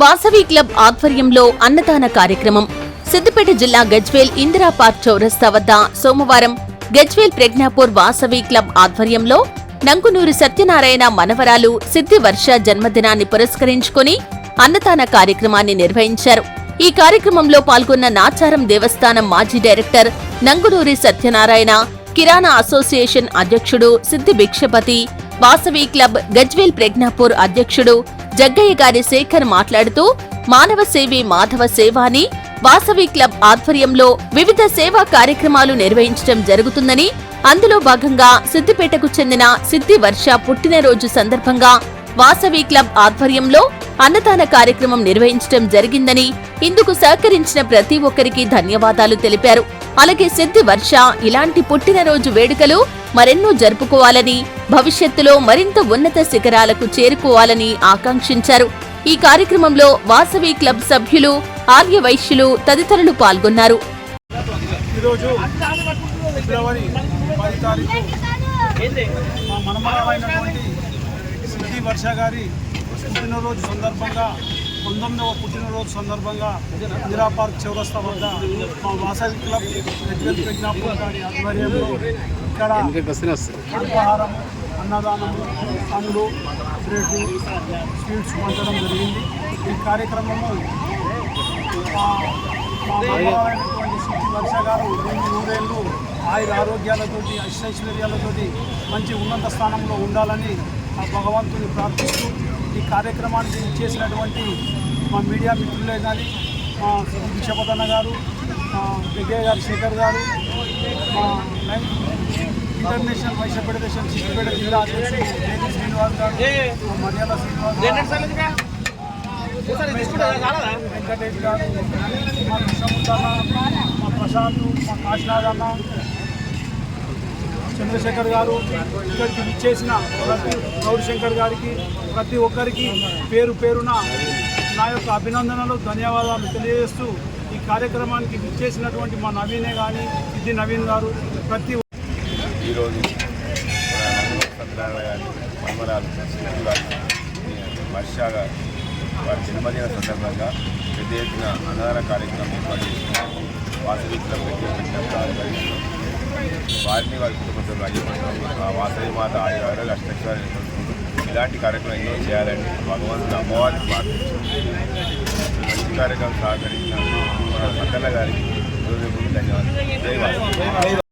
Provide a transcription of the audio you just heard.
Vasavi club ఆధ్వర్యంలో అన్నదాన కార్యక్రమం. సిద్దిపేట జిల్లా గజ్వేల్ ఇందిరా పార్క్ చౌరస్తా వద్ద సోమవారం గజ్వేల్ ప్రజ్ఞాపూర్ వాసవి క్లబ్ ఆధ్వర్యంలో నంకునూరి సత్యనారాయణ మనవరాలు సిద్ధి వర్ష జన్మదినాన్ని పురస్కరించుకుని అన్నదాన కార్యక్రమాన్ని నిర్వహించారు. ఈ కార్యక్రమంలో పాల్గొన్న నాచారం దేవస్థానం మాజీ డైరెక్టర్ నంగునూరి సత్యనారాయణ కిరాణా అసోసియేషన్ అధ్యక్షుడు సిద్ధి భిక్షపతి వాసవి క్లబ్ గజ్వేల్ ప్రజ్ఞాపూర్ అధ్యక్షుడు జగ్గయ్య గారి శేఖర్ మాట్లాడుతూ మానవ సేవే మాధవ సేవ అని వాసవి క్లబ్ ఆధ్వర్యంలో వివిధ సేవా కార్యక్రమాలు నిర్వహించడం జరుగుతుందని అందులో భాగంగా సిద్దిపేటకు చెందిన సిద్ధి వర్ష పుట్టినరోజు సందర్భంగా వాసవి క్లబ్ ఆధ్వర్యంలో అన్నదాన కార్యక్రమం నిర్వహించడం జరిగిందని ఇందుకు సహకరించిన ప్రతి ఒక్కరికి ధన్యవాదాలు తెలిపారు. అలాగే సిద్ధి వర్ష ఇలాంటి పుట్టినరోజు వేడుకలు మరెన్నో జరుపుకోవాలని భవిష్యత్తులో మరింత ఉన్నత శిఖరాలకు చేరుకోవాలని ఆకాంక్షించారు. ఈ కార్యక్రమంలో వాసవి క్లబ్ సభ్యులు ఆర్య వైశ్యులు తదితరులు పాల్గొన్నారు. ఈరోజు ఫిబ్రవరి పది తారీఖు మా మనమరాలైనటువంటి సిద్ధి వర్ష గారి పుట్టినరోజు సందర్భంగా పంతొమ్మిదవ పుట్టినరోజు సందర్భంగా ఇందిరా పార్క్ చౌరస్తా వద్ద మా వాసవి క్లబ్ గారి ఆధ్వర్యంలో ఇక్కడ అల్పాహారం అన్నదానము పండ్లు బ్రెడ్ స్వీట్స్ పంచడం జరిగింది. ఈ కార్యక్రమము మా మా వర్ష గారు రెండు నూరేళ్ళు ఆయుర ఆరోగ్యాలతోటి ఐశ్వర్యాలతోటి మంచి ఉన్నత స్థానంలో ఉండాలని ఆ భగవంతుని ప్రార్థిస్తూ ఈ కార్యక్రమానికి చేసినటువంటి మా మీడియా మిత్రులే కానీ మా విషపదన్న గారు మా విజయ్ గారు శేఖర్ గారు మా ఇంటర్నేషనల్ వైశ్య ఫెడరేషన్ సిద్దిపేట జిల్లా అధ్యక్షుడు శ్రీనివాస్ గారు మర్యాద శ్రీనివాస్ వెంకటేష్ గారు మా కృష్ణమూర్తి అన్న మా ప్రశాంత్ మా కాశీనాథ్ అన్న చంద్రశేఖర్ గారు ఇక్కడికి విచ్చేసిన ప్రతి గౌరీశంకర్ గారికి ప్రతి ఒక్కరికి పేరు పేరున నా యొక్క అభినందనలు ధన్యవాదాలు తెలియజేస్తూ ఈ కార్యక్రమానికి విచ్చేసినటువంటి మా నవీనే కానీ సిద్ధి నవీన్ గారు ప్రతి ఈరోజు సత్యనారాయణ గారి మన్మరాలు సిద్ధి గారి వర్ష గారు వారి జన్మదిన సందర్భంగా పెద్ద ఎత్తున అన్నదాన కార్యక్రమం ఏర్పాటు చేసిన వాసవి క్లబ్ పెట్టిన వారిని వారి కుటుంబంతో సభ్యులు ఆ వాసవి మాత ఆయుర అష్టక్షరాలు ఇలాంటి కార్యక్రమం ఎన్నో చేయాలని భగవంతుని అమ్మవారిని ప్రార్థించారు మంచి కార్యక్రమం సహకరించిన మన సక్కన్న గారికి ధన్యవాదాలు.